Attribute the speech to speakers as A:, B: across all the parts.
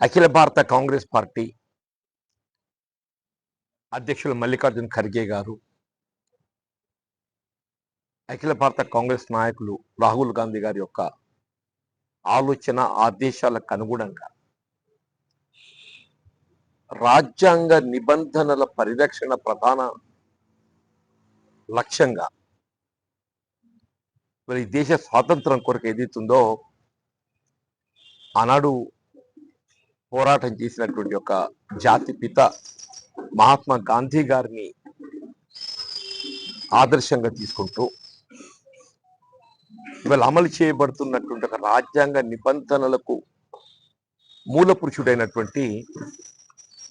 A: అఖిల భారత కాంగ్రెస్ పార్టీ అధ్యక్షులు మల్లికార్జున్ ఖర్గే గారు అఖిల భారత కాంగ్రెస్ నాయకులు రాహుల్ గాంధీ గారి యొక్క ఆలోచన ఆదేశాలకు అనుగుణంగా రాజ్యాంగ నిబంధనల పరిరక్షణ ప్రధాన లక్ష్యంగా మరి ఈ దేశ స్వాతంత్రం కొరకు ఏదైతుందో ఆనాడు పోరాటం చేసినటువంటి ఒక జాతి పిత మహాత్మా గాంధీ గారిని ఆదర్శంగా తీసుకుంటూ ఇవాళ అమలు చేయబడుతున్నటువంటి ఒక రాజ్యాంగ నిబంధనలకు మూల పురుషుడైనటువంటి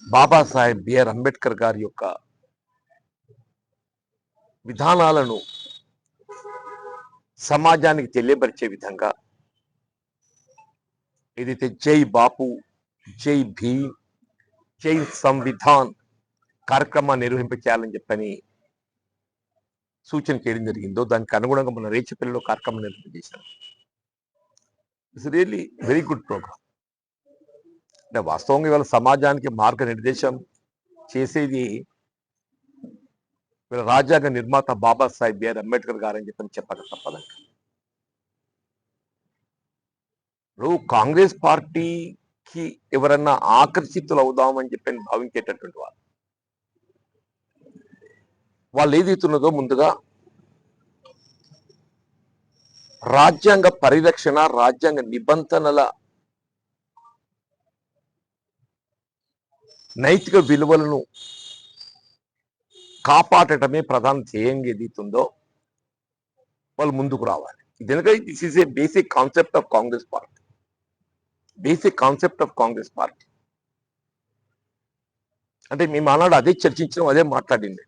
A: బాబాసాహెబ్ బిఆర్ అంబేద్కర్ గారి యొక్క విధానాలను సమాజానికి తెలియపరిచే విధంగా ఏదైతే జై బాపు జై భీమ్ జై సంవిధాన్ కార్యక్రమాన్ని నిర్వహింప చేయాలని చెప్పని సూచన చేయడం జరిగిందో దానికి అనుగుణంగా మన రేచపల్లిలో కార్యక్రమం నిర్వహించాం it's really very good program అంటే వాస్తవంగా ఇవాళ సమాజానికి మార్గనిర్దేశం చేసేది వీళ్ళ రాజ్యాంగ నిర్మాత బాబాసాహెబ్ బిఆర్ అంబేద్కర్ గారు అని చెప్పని చెప్పక తప్పదంట ఇప్పుడు కాంగ్రెస్ పార్టీకి ఎవరన్నా ఆకర్షితులు అవుదామని చెప్పి భావించేటటువంటి వాళ్ళు. వాళ్ళు ఏదైతున్నదో ముందుగా రాజ్యాంగ పరిరక్షణ రాజ్యాంగ నిబంధనల నైతిక విలువలను కాపాడటమే ప్రధాన ధ్యేయంగా ఏదైతుందో వాళ్ళు ముందుకు రావాలి. ఎందుకంటే this is a basic concept of Congress party basic concept of Congress party. అంటే మేము ఆనాడు అదే చర్చించడం అదే మాట్లాడింది.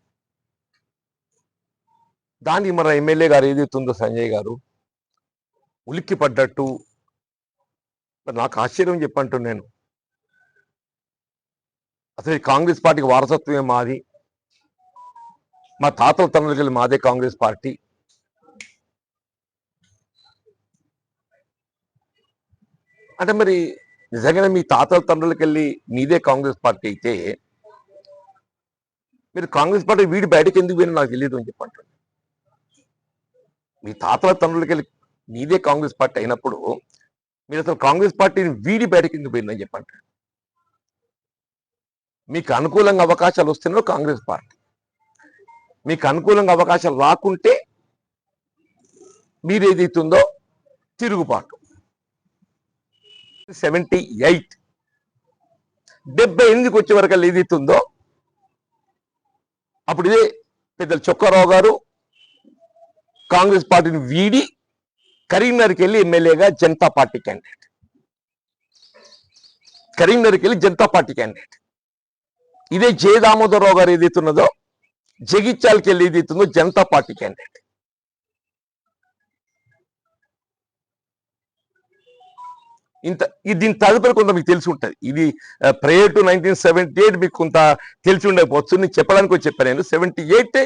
A: దానికి మన ఎమ్మెల్యే గారు ఏదైతుందో సంజయ్ గారు ఉలిక్కి పడ్డట్టు నాకు ఆశ్చర్యం చెప్పంటు నేను. అసలు కాంగ్రెస్ పార్టీకి వారసత్వమే మాది. మా తాతల తండ్రులకి మాదే కాంగ్రెస్ పార్టీ. అంటే మరి నిజంగానే మీ తాతల తండ్రులకు వెళ్ళి మీదే కాంగ్రెస్ పార్టీ అయితే మీరు కాంగ్రెస్ పార్టీ వీడి బయటకు ఎందుకు పోయినా నాకు తెలియదు అని చెప్పంటారు మీ తాతల తండ్రులకు వెళ్ళి మీదే కాంగ్రెస్ పార్టీ అయినప్పుడు మీరు అసలు కాంగ్రెస్ పార్టీని వీడి బయటకు ఎందుకు పోయిందని చెప్పంటారు మీకు అనుకూలంగా అవకాశాలు వస్తున్నారో కాంగ్రెస్ పార్టీ? మీకు అనుకూలంగా అవకాశాలు రాకుంటే మీరు ఏదైతుందో తిరుగుబాటు. Seventy eight. డెబ్బై ఎనిమిదికి వచ్చే వరకు ఏదైతుందో అప్పుడు ఇదే పెద్దలు చొక్కారావు గారు కాంగ్రెస్ పార్టీని వీడి కరీంనగర్కి వెళ్ళి ఎమ్మెల్యేగా జనతా పార్టీ క్యాండిడేట్ కరీంనగర్కి వెళ్ళి జనతా పార్టీ క్యాండిడేట్ ఇదే జే దామోదరరావు గారు ఏదైతున్నదో జగిత్యాలకి వెళ్ళి ఏదైతుందో జనతా పార్టీ క్యాండిడేట్ ఇంత ఇది దీని తదుపరి కొంత మీకు తెలిసి ఉంటుంది. ఇది prior to nineteen seventy eight మీకు కొంత తెలిసి ఉండకపోవచ్చు. నేను చెప్పడానికి వచ్చి చెప్పాను నేను. సెవెంటీ ఎయిట్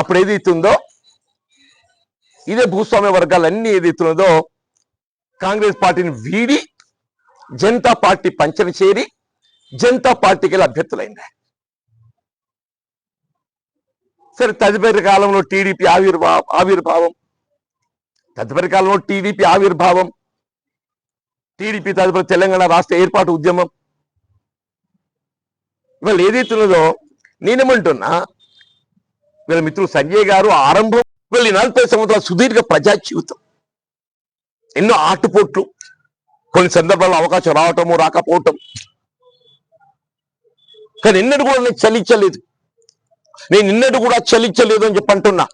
A: అప్పుడు ఏదైతుందో ఇదే భూస్వామ్య వర్గాలన్నీ ఏదైతున్నదో కాంగ్రెస్ పార్టీని వీడి జనతా పార్టీ పంచన చేరి జనతా పార్టీకి వెళ్ళి అభ్యర్థులైంది. సరే తదుపరి కాలంలో టీడీపీ ఆవిర్భావ ఆవిర్భావం. తదుపరి కాలంలో టీడీపీ ఆవిర్భావం. టీడీపీ తదుపరి తెలంగాణ రాష్ట్ర ఏర్పాటు ఉద్యమం. ఇవాళ ఏదైతున్నదో నేనేమంటున్నా వీళ్ళ మిత్రులు సంజయ్ గారు ఆరంభం వీళ్ళు నలభై సంవత్సరాల సుదీర్ఘ ప్రజా జీవితం. ఎన్నో ఆటుపోట్లు కొన్ని సందర్భాల్లో అవకాశం రావటము రాకపోవటం. కానీ నిన్నటి కూడా నేను చలించలేదు. నేను నిన్నటి కూడా చలించలేదు అని చెప్పి అంటున్నా.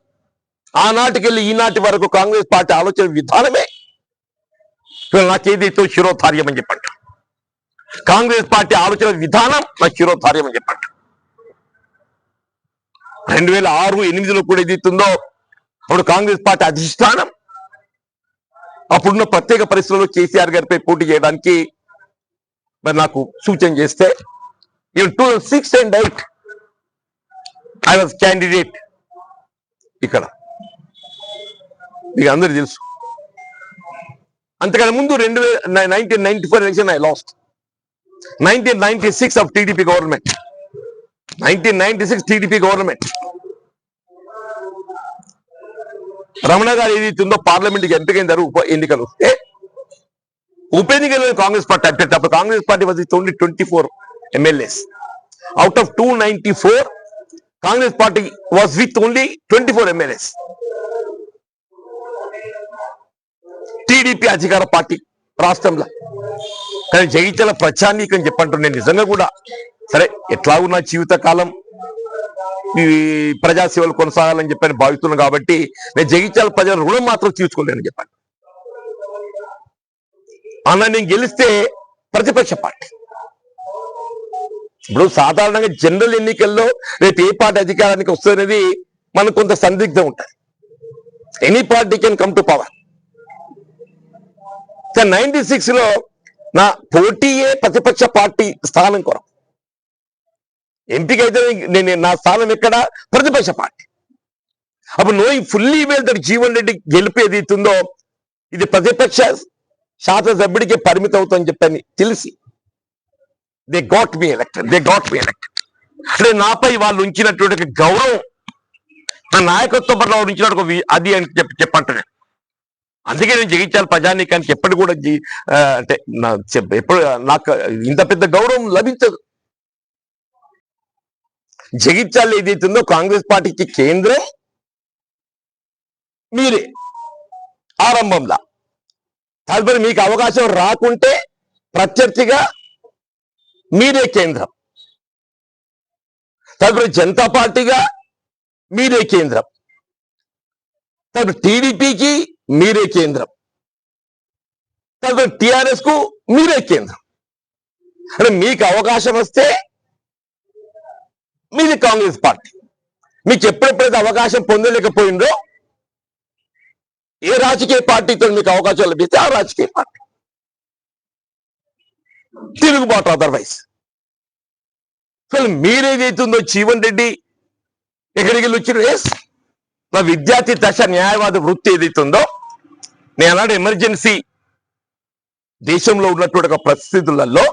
A: ఆనాటికి ఈనాటి వరకు కాంగ్రెస్ పార్టీ ఆలోచన విధానమే వీళ్ళు నా చేతితో శిరోధార్యం అని చెప్పంట. కాంగ్రెస్ పార్టీ ఆలోచన విధానం నా శిరోధార్యం అని చెప్పంట. రెండు వేల ఆరు ఎనిమిదిలో కూడా ఏదైతుందో అప్పుడు కాంగ్రెస్ పార్టీ అధిష్టానం అప్పుడున్న ప్రత్యేక పరిస్థితుల్లో కేసీఆర్ గారిపై పోటీ చేయడానికి మరి నాకు సూచన చేస్తే two six and eight I was candidate ఇక్కడ. మీకు అందరు తెలుసు. అంతకన్నా ముందు రెండు వేల nineteen ninety four election I lost nineteen ninety six of TDP government nineteen ninety six TDP government Ramana గారు ఏదైతే ఉందో పార్లమెంట్కి ఎంపికైందారు ఉప ఎన్నికలు? వస్తే ఉప ఎన్నికల్లో కాంగ్రెస్ పార్టీ అభ్యర్థి అప్పుడు కాంగ్రెస్ పార్టీ వచ్చి only twenty four MLAs out of two ninety four Congress party was with only twenty four MLAs TDP అధికార పార్టీ రాష్ట్రంలో. కానీ జగిత్యాల ప్రచానీకం చెప్పంటున్నా నేను నిజంగా కూడా సరే ఎట్లా ఉన్న జీవిత కాలం ఈ ప్రజాసేవలు కొనసాగాలని చెప్పని భావిస్తున్నాను కాబట్టి నేను జగిత్యాల ప్రజల రుణం మాత్రం తీర్చుకోలేని చెప్పాను. అన్న నేను గెలిస్తే ప్రతిపక్ష పార్టీ. ఇప్పుడు సాధారణంగా జనరల్ ఎన్నికల్లో రేపు ఏ పార్టీ అధికారానికి వస్తుందనేది మనకు కొంత సందిగ్ధం ఉంటుంది. Any party can come to power ninety సిక్స్లో నా పోటీయే ప్రతిపక్ష పార్టీ స్థానం కొరకు. ఎంపిక అయితే నేను నా స్థానం ఎక్కడ? ప్రతిపక్ష పార్టీ. అప్పుడు knowing fully well that Jeevan Reddy గెలిపేది ఇస్తుందో ఇది ప్రతిపక్ష శాసనసభ్యుడికి పరిమితం అవుతుందని చెప్పని తెలిసి. They got me elected they got me elected అంటే నాపై వాళ్ళు ఉంచినటువంటి గౌరవం నా నాయకత్వం పట్ల వాళ్ళు ఉంచినట్టు అది అని చెప్పి చెప్పంటున్నాను అందుకే నేను జగించాలి ప్రజానీకానికి ఎప్పటి కూడా అంటే నా ఎప్పుడు నాకు ఇంత పెద్ద గౌరవం లభించదు. జగించాలి ఏదైతుందో కాంగ్రెస్ పార్టీకి కేంద్రం మీరే ఆరంభంలో. తదుపరి మీకు అవకాశం రాకుంటే ప్రత్యర్థిగా మీరే కేంద్రం. తదుపరి జనతా పార్టీగా మీరే కేంద్రం. తదుపరి టీడీపీకి మీరే కేంద్రం. తర్వాత టిఆర్ఎస్కు మీరే కేంద్రం. అంటే మీకు అవకాశం వస్తే మీది కాంగ్రెస్ పార్టీ. మీకు ఎప్పుడెప్పుడైతే అవకాశం పొందలేకపోయిందో ఏ రాజకీయ పార్టీతో మీకు అవకాశం లభిస్తే ఆ రాజకీయ పార్టీ. తిరుగుబాటు అదర్వైజ్ అసలు మీరేదైతుందో జీవన్ రెడ్డి ఎక్కడికి వెళ్ళి వచ్చిన ఎస్ నా విద్యార్థి దశ న్యాయవాద వృత్తి ఏదైతుందో నేను అలాంటి ఎమర్జెన్సీ దేశంలో ఉన్నటువంటి ఒక పరిస్థితులలో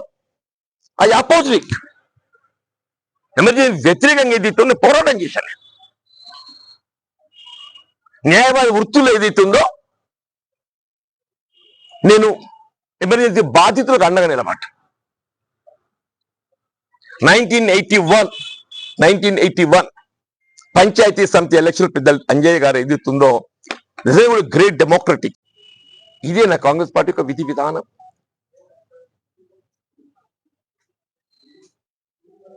A: ఐ అపోజిట్ ఎమర్జెన్సీ వ్యతిరేకంగా ఏదైతే ఉందో పోరాటం చేశాను. న్యాయవాద వృత్తులు ఏదైతుందో నేను ఎమర్జెన్సీ బాధితులకు అండగా నిలబడ్డ. Nineteen eighty one nineteen eighty one panchayat samiti election పెద్ద అంజయ్య గారు ఏదైతుందో రిజర్వ్ గ్రేట్ డెమోక్రటిక్ ఇదే నా కాంగ్రెస్ పార్టీ యొక్క విధి విధానం.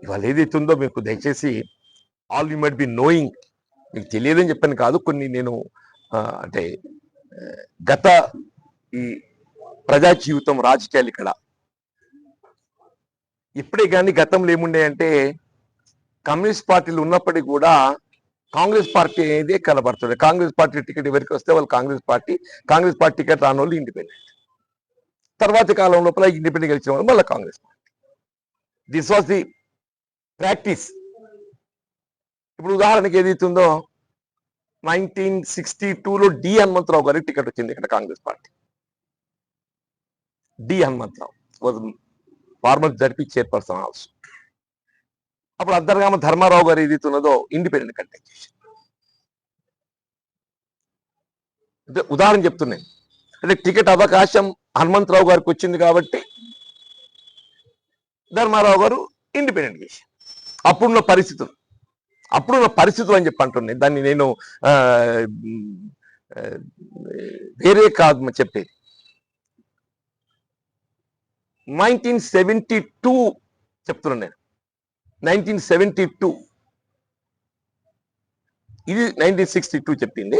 A: ఇవాళ ఏదైతుందో మీకు దయచేసి all you might be knowing మీకు తెలియదని చెప్పాను కాదు కొన్ని నేను అంటే గత ఈ ప్రజా జీవితం రాజకీయాలు ఇక్కడ. ఇప్పుడే కానీ గతంలో ఏముండే అంటే కమ్యూనిస్ట్ పార్టీలు ఉన్నప్పటికీ కూడా కాంగ్రెస్ పార్టీ అనేది కనబడుతుంది. కాంగ్రెస్ పార్టీ టికెట్ ఎవరికి వస్తే వాళ్ళు Congress party Congress party ticket రాని వాళ్ళు ఇండిపెండెంట్. తర్వాతి కాలం లోపల ఇండిపెండెంట్ గెలిచిన వాళ్ళు మళ్ళీ Congress party. This was the practice ఇప్పుడు ఉదాహరణకి ఏదైతుందో నైన్టీన్ సిక్స్టీ టూలో డి హనుమంతరావు గారికి టికెట్ వచ్చింది ఇక్కడ Congress party. D Hanumantharao was former ZP chairperson also అప్పుడు అంతర్గామ ధర్మారావు గారు ఏదైతే ఉన్నదో ఇండిపెండెంట్ కంటెక్ట్ అంటే ఉదాహరణ చెప్తున్నాను అంటే టికెట్ అవకాశం హనుమంతరావు గారికి వచ్చింది కాబట్టి ధర్మారావు గారు ఇండిపెండెంట్ చేశారు. అప్పుడున్న పరిస్థితులు. అప్పుడున్న పరిస్థితులు అని చెప్పి అంటున్నాయి దాన్ని నేను వేరే కాదు చెప్పేది. నైన్టీన్ సెవెంటీ టూ చెప్తున్నాను నేను. Nineteen seventy two. ఇది నైన్టీన్ సిక్స్టీ టూ చెప్పింది.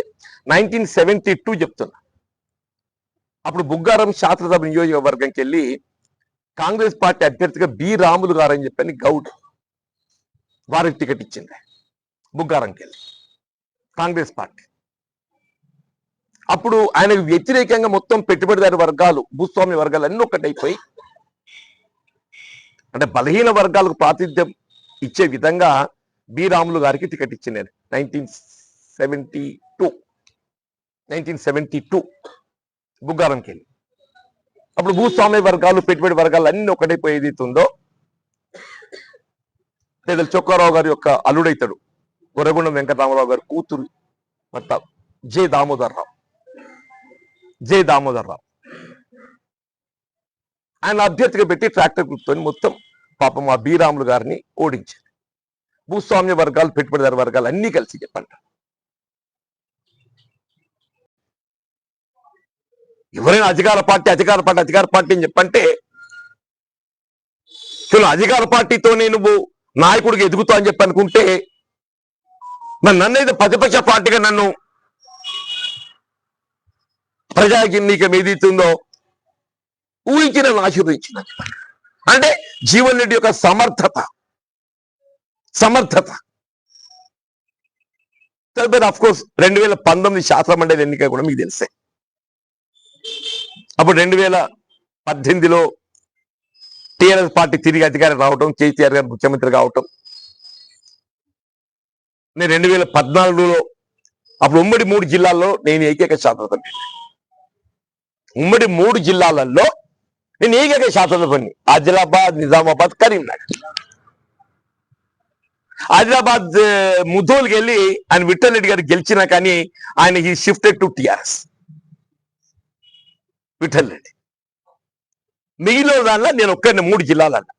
A: నైన్టీన్ సెవెంటీ టూ చెప్తున్నా. అప్పుడు బుగ్గారం శాస్త్రసభ నియోజకవర్గంకి వెళ్ళి కాంగ్రెస్ పార్టీ అభ్యర్థిగా బి రాములు గారు అని చెప్పని గౌడ్ వారికి టికెట్ ఇచ్చింది. బుగ్గారంకి వెళ్ళి కాంగ్రెస్ పార్టీ. అప్పుడు ఆయనకు వ్యతిరేకంగా మొత్తం పెట్టుబడిదారి వర్గాలు భూస్వామి వర్గాలు అన్ని ఒకటైపోయి అంటే బలహీన వర్గాలకు ప్రాతినిధ్యం ఇచ్చే విధంగా బి. రాములు గారికి టికెట్ ఇచ్చింది. Nineteen seventy two. Nineteen seventy two. బుగ్గారంకి వెళ్ళి అప్పుడు భూస్వామ్య వర్గాలు పెట్టుబడి వర్గాలు అన్ని ఒకటైపోయి ఏదైతే ఉందో లేదా చొక్కారావు గారి యొక్క అల్లుడైతాడు. గొర్రగుండం వెంకటరామరావు గారి కూతురు భర్త జే. దామోదర్ రావు జే. దామోదర్ రావు ఆయన అభ్యర్థిగా పెట్టి ట్రాక్టర్ గుర్తుని మొత్తం పాపం ఆ బీరాములు గారిని ఓడించారు. భూస్వామ్య వర్గాలు పెట్టుబడిదారు వర్గాలు అన్ని కలిసి చెప్పండి. ఎవరైనా అధికార పార్టీ అధికార పార్టీ అధికార పార్టీ అని చెప్పంటే అసలు అధికార పార్టీతోనే నువ్వు నాయకుడికి ఎదుగుతా అని చెప్పి అనుకుంటే నన్నైతే ప్రతిపక్ష పార్టీగా నన్ను ప్రజాకిన్నీకం ఏదైతుందో ఊహించిన ఆశీర్వదించిన అంటే జీవన్ రెడ్డి యొక్క సమర్థత. సమర్థత. తదుపరి అఫ్ కోర్స్ రెండు వేల పంతొమ్మిది శాస్త్ర మండలి ఎన్నిక కూడా మీకు తెలిసే. అప్పుడు రెండు వేల పద్దెనిమిదిలో టిఆర్ఎస్ పార్టీ తిరిగి అధికారం రావటం కేసీఆర్ గారు ముఖ్యమంత్రి కావటం. నేను రెండు వేల పద్నాలుగులో అప్పుడు ఉమ్మడి మూడు జిల్లాల్లో నేను ఏకైక శాస్త్రజ్ఞ ఉమ్మడి మూడు జిల్లాలలో నేను ఏకైక శాస్త్రజ్ఞని ఆదిలాబాద్ నిజామాబాద్ కరీంనగర్. ఆదిలాబాద్ ముద్దోలుకి వెళ్ళి ఆయన విఠలరెడ్డి గారు గెలిచినా కానీ ఆయన ఈ షిఫ్టెడ్ టు టిఆర్ఎస్ విఠలరెడ్డి మిగిలిన దానిలో నేను ఒక్కరిని మూడు జిల్లాలన్నా.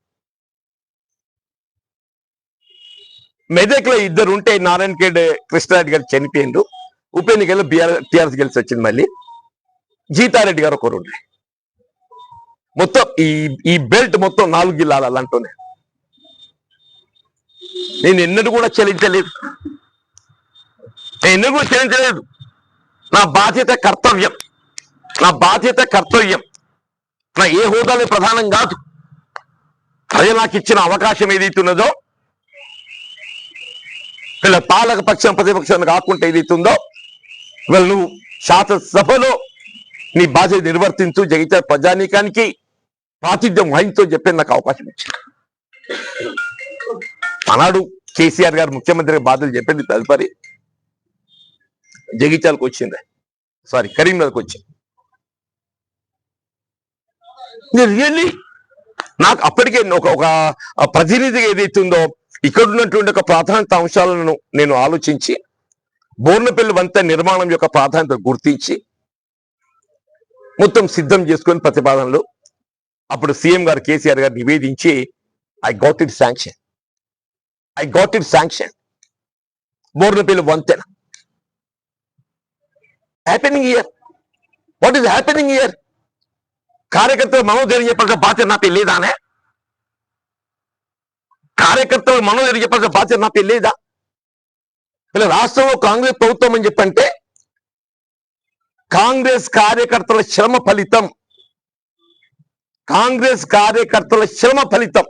A: మెదక్లో ఇద్దరు ఉంటే నారాయణ ఖేడ్ కృష్ణారెడ్డి గారు చనిపోయిండు ఉప ఎన్నికల్లో బీఆర్ టిఆర్ఎస్ గెలిచి వచ్చింది మళ్ళీ. జీతారెడ్డి గారు ఒకరు ఉండే. మొత్తం ఈ ఈ బెల్ట్ మొత్తం నాలుగు జిల్లాలు అంటూనే నేను ఎన్నడూ కూడా చెల్లించలేదు. నేను ఎన్నడూ కూడా చెల్లించలేదు. నా బాధ్యత కర్తవ్యం. నా బాధ్యత కర్తవ్యం. నా ఏ హోదాలో ప్రధానం కాదు. ప్రజలు నాకు ఇచ్చిన అవకాశం ఏదైతున్నదో వీళ్ళ పాలక పక్షం ప్రతిపక్షం కాకుండా ఏదైతుందో వీళ్ళు నువ్వు శాసనసభలో నీ బాధ్యత నిర్వర్తించు జగిత ప్రజానీకానికి ప్రాతిథ్యం వహించో చెప్పేది నాకు అవకాశం ఇచ్చింది ఆనాడు కేసీఆర్ గారు ముఖ్యమంత్రి బాధలు చెప్పింది తదుపరి జగిత్యాలకు వచ్చింది. సారీ కరీంనగర్కి వచ్చింది. రియల్లీ నాకు అప్పటికే ఒక ఒక ప్రతినిధిగా ఏదైతుందో ఇక్కడ ఉన్నటువంటి ఒక ప్రాధాన్యత అంశాలను నేను ఆలోచించి బోర్నపల్లి వంత నిర్మాణం యొక్క ప్రాధాన్యత గుర్తించి మొత్తం సిద్ధం చేసుకొని ప్రతిపాదనలు అప్పుడు సీఎం గారు కేసీఆర్ గారు నివేదించి I got it sanction I got it sanction Bornapalli వంతెన. Happening here what is happening here కార్యకర్తలు మనోధైర్యం చెప్పాల్సిన బాధ్యత నా లేదానే కార్యకర్తలు మనోధైర్యం చెప్పాల్సిన బాధ్యత నా లేదా? ఇలా రాష్ట్రంలో కాంగ్రెస్ ప్రభుత్వం అని చెప్పంటే కాంగ్రెస్ కార్యకర్తల శ్రమ ఫలితం కాంగ్రెస్ కార్యకర్తల శ్రమ ఫలితం.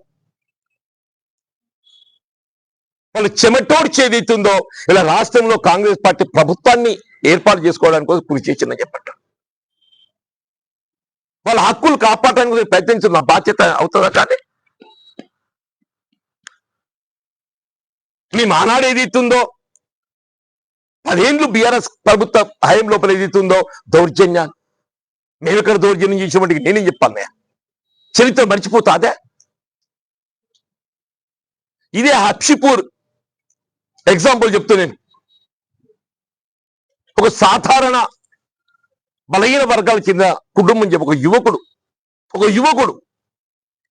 A: వాళ్ళు చెమటోడ్చి ఏదైతుందో ఇలా రాష్ట్రంలో కాంగ్రెస్ పార్టీ ప్రభుత్వాన్ని ఏర్పాటు చేసుకోవడానికి కోసం కృషి చేసిందని చెప్పండి. వాళ్ళ హక్కులు కాపాడడానికి కోసం ప్రయత్నించిన నా బాధ్యత అవుతుందా కానీ? మీ మానాడు ఏదైతుందో పదేళ్ళు బీఆర్ఎస్ ప్రభుత్వ హయం లోపల ఏదైతుందో దౌర్జన్యాన్ని మేము ఇక్కడ దౌర్జన్యం చేసినప్పటికీ నేనేం చెప్పాను నేను చరిత్ర మర్చిపోతాదే? ఇదే హప్షిపూర్ ఎగ్జాంపుల్ చెప్తూ నేను. ఒక సాధారణ బలహీన వర్గాల కింద కుటుంబం చెప్పి ఒక యువకుడు ఒక యువకుడు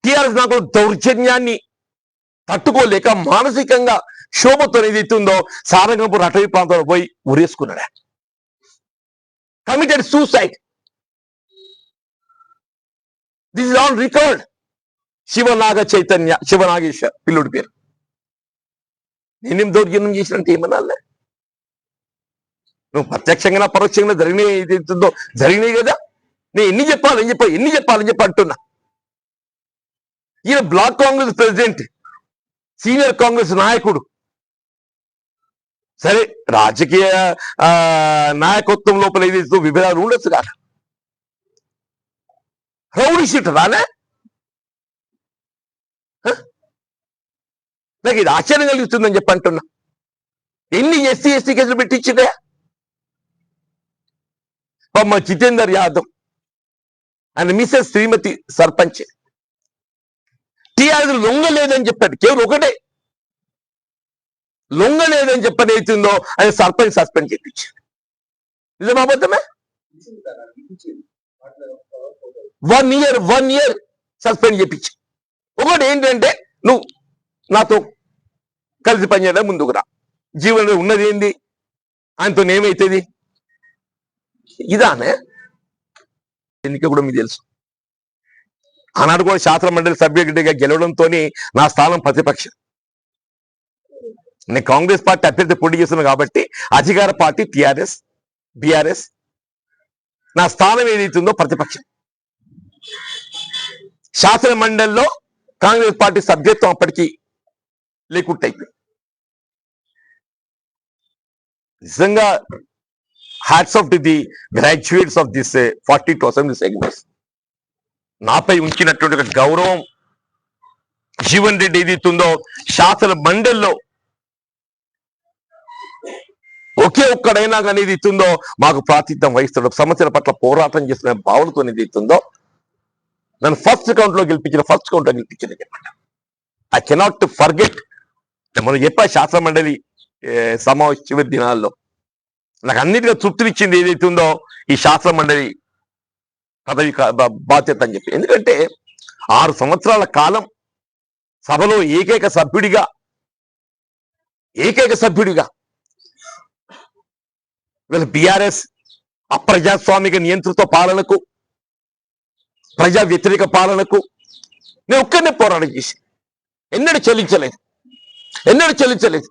A: టిఆర్ఎస్ నాకు దౌర్జన్యాన్ని తట్టుకోలేక మానసికంగా క్షోభతో ఏదైతే ఉందో సారంగపూర్ అటవీ ప్రాంతంలో పోయి ఉరేసుకున్నాడు? Committed suicide this is on record Shivanaga Chaitanya Shivanageshwar పిల్లుడి పేరు నేనేం దౌర్జన్యం చేసినట్టు ఏమనాలే నువ్వు ప్రత్యక్షంగా పరోక్షంగా జరిగినాయి ఏదైతుందో జరిగినాయి కదా నేను ఎన్ని చెప్పాలని చెప్పా ఎన్ని చెప్పాలని చెప్పి అంటున్నా ఈయన block Congress president senior Congress నాయకుడు సరే రాజకీయ నాయకత్వం లోపల ఏదైతే విభేదాలు ఉండొచ్చు కాదు రౌడీ షీట్ రాలే నాకు ఇది ఆశ్చర్యం కలుగుతుందని చెప్పి అంటున్నా. ఎన్ని ఎస్సీ ఎస్టీ కేసులు పెట్టించిందే పాపం మా Jitender Yadav and Mrs Shrimati sarpanch. TRS లొంగలేదని చెప్పాడు. కేవలం ఒకటే. లొంగలేదని చెప్పని అవుతుందో అని సర్పంచ్ సస్పెండ్ చేయించాడు నిజమా అబద్ధమే? One year one year suspend చేయించు ఒకటి ఏంటంటే నువ్వు నాతో కలిసి పనిచేయడం ముందుకు రా. జీవనంలో ఉన్నది ఏంది? ఆయనతో ఏమైతుంది? ఇదానే ఎన్నిక కూడా మీకు తెలుసు. ఆనాడు కూడా శాస్త్ర మండలి సభ్యుడిగా గెలవడంతో నా స్థానం ప్రతిపక్షం. నేను కాంగ్రెస్ పార్టీ అభ్యర్థి పోటీ చేస్తున్నాను కాబట్టి అధికార పార్టీ టిఆర్ఎస్ బిఆర్ఎస్ నా స్థానం ఏదైతుందో ప్రతిపక్షం. శాసన మండలిలో కాంగ్రెస్ పార్టీ సభ్యత్వం అప్పటికి లేకుండా అయిపోయింది నిజంగా hats off to the graduates of this forty two assembly segments నాపై ఉంచినటువంటి ఒక గౌరవం జీవన్ రెడ్డి ఏదైతుందో శాసన మండలిలో ఒకే ఒక్కడైనా కానీ ఇది ఇస్తుందో మాకు ప్రాతిథ్యం వహిస్తాడు. సమస్యల పట్ల పోరాటం చేస్తున్న భావనతో ఇది ఇస్తుందో నన్ను ఫస్ట్ కౌంట్లో గెలిపించిన ఫస్ట్ కౌంట్లో గెలిపించింది ఐ కెనాట్ ఫర్గెట్ మనం చెప్పా శాస్త్ర మండలి సమావేశ చివరి దినాల్లో నాకు అన్నిటిగా తృప్తినిచ్చింది ఏదైతే ఉందో ఈ శాస్త్ర మండలి పదవి బాధ్యత అని చెప్పి. ఎందుకంటే ఆరు సంవత్సరాల కాలం సభలో ఏకైక సభ్యుడిగా ఏకైక సభ్యుడిగా వీళ్ళ బీఆర్ఎస్ అప్రజాస్వామిక నియంత్రిత పాలనకు ప్రజా వ్యతిరేక పాలనకు నేను ఒక్కరినే పోరాటం చేసి ఎన్నడూ చెల్లించలేదు. ఎన్నడూ చెల్లించలేదు.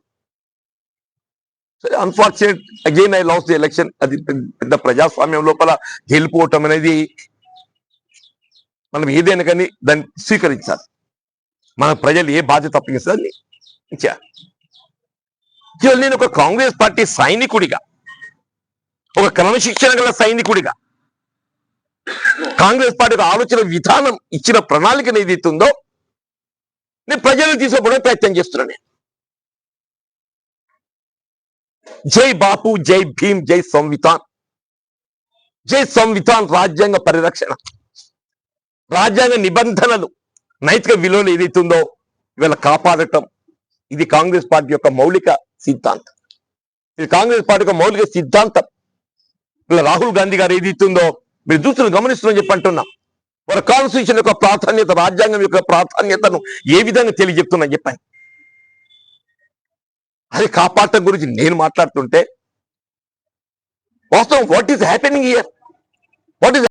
A: సరే unfortunate again I loss the election అది పెద్ద ప్రజాస్వామ్యం లోపల గెలిపోవటం అనేది మనం ఏదైనా కానీ దాన్ని స్వీకరించాలి. మన ప్రజలు ఏ బాధ్యత తప్పించాలి ఇచ్చారు నేను ఒక కాంగ్రెస్ పార్టీ సైనికుడిగా ఒక క్రమశిక్షణ గల సైనికుడిగా కాంగ్రెస్ పార్టీ ఆలోచన విధానం ఇచ్చిన ప్రణాళిక ఏది ఉందో నేను ప్రజలను తీసుకోవడానికి ప్రయత్నం చేస్తున్నాను నేను. జై బాపు జై భీమ్ జై సంవిధాన్. జై సంవిధాన్ రాజ్యాంగ పరిరక్షణ. రాజ్యాంగ నిబంధనలు నైతిక విలువలు ఏదైతుందో ఇవాళ కాపాడటం ఇది కాంగ్రెస్ పార్టీ యొక్క మౌలిక సిద్ధాంతం. ఇది కాంగ్రెస్ పార్టీ యొక్క మౌలిక సిద్ధాంతం. ఇలా రాహుల్ గాంధీ గారు ఏదైతుందో మీరు చూస్తున్న గమనిస్తున్నాం చెప్పి అంటున్నా. వారి కాన్స్టిట్యూషన్ యొక్క ప్రాధాన్యత రాజ్యాంగం యొక్క ప్రాధాన్యతను ఏ విధంగా తెలియజెప్తున్నా చెప్పాను. అది కాపాడటం గురించి నేను మాట్లాడుతుంటే వాస్తవం what is happening here what is